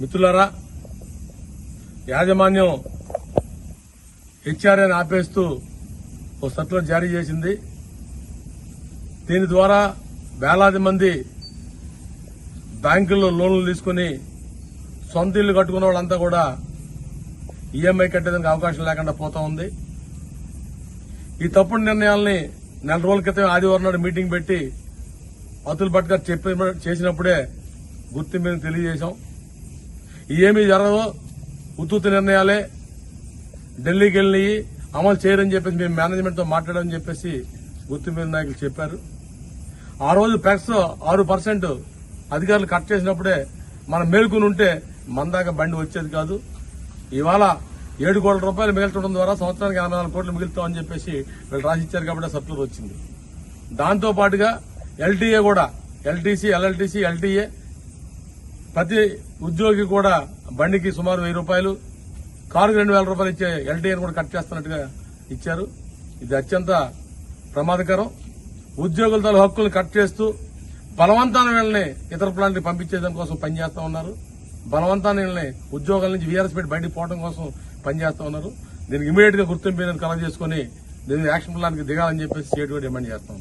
మిత్రులరా యాజమాన్యం హెచ్ఆర్ఏని ఆపేస్తూ ఓ సర్కులర్ జారీ చేసింది. దీని ద్వారా వేలాది మంది బ్యాంకుల్లో లోన్లు తీసుకుని సొంత ఇల్లు కట్టుకున్న వాళ్ళంతా కూడా ఈఎంఐ కట్టేదానికి అవకాశం లేకుండా పోతా ఉంది. ఈ తప్పుడు నిర్ణయాల్ని నెల రోజుల క్రితం ఆదివారం నాడు మీటింగ్ పెట్టి అతుల్ భట్ గారు చెప్పి చేసినప్పుడే గుర్తు తెలియజేశాం. ఏమీ జరగదు. ఉత్తుత్తి నిర్ణయాలే. ఢిల్లీకి వెళ్ళి అమలు చేయరని చెప్పేసి మేము మేనేజ్మెంట్తో మాట్లాడమని చెప్పేసి గుర్తు మీద నాయకులు చెప్పారు. ఆ రోజు ప్యాక్స్ ఆరు పర్సెంట్ అధికారులు కట్ చేసినప్పుడే మనం మేల్కొని ఉంటే మన దాకా బండి వచ్చేది కాదు. ఇవాళ ఏడు కోట్ల రూపాయలు మిగల్చడం ద్వారా సంవత్సరానికి ఎనభై నాలుగు కోట్లు మిగులుతామని చెప్పేసి వీళ్ళు రాసిచ్చారు కాబట్టి సర్క్యులర్ వచ్చింది. దాంతోపాటుగా ఎల్టీఏ కూడా ఎల్టీసీ ఎల్ఎల్టీసీ ఎల్టీఏ ప్రతి ఉద్యోగి కూడా బండికి సుమారు వెయ్యి రూపాయలు కారుకి రెండు వేల రూపాయలు ఇచ్చే ఎల్టీఆర్ కూడా కట్ చేస్తున్నట్టుగా ఇచ్చారు. ఇది అత్యంత ప్రమాదకరం. ఉద్యోగుల తల హక్కులు కట్ చేస్తూ బలవంతాన వీళ్ళని ఇతర ప్లాంట్కి పంపించేదాని కోసం పనిచేస్తా ఉన్నారు. బలవంతాన వీళ్ళని ఉద్యోగాల నుంచి వీఆర్ఎస్ పెట్టి బయటికి పోవడం కోసం పనిచేస్తా ఉన్నారు. దీనికి ఇమీడియట్గా గుర్తింపు కలెక్ట్ చేసుకుని దీని యాక్షన్ ప్లాన్కి దిగాలని చెప్పేసి స్టేట్ డిమాండ్ చేస్తా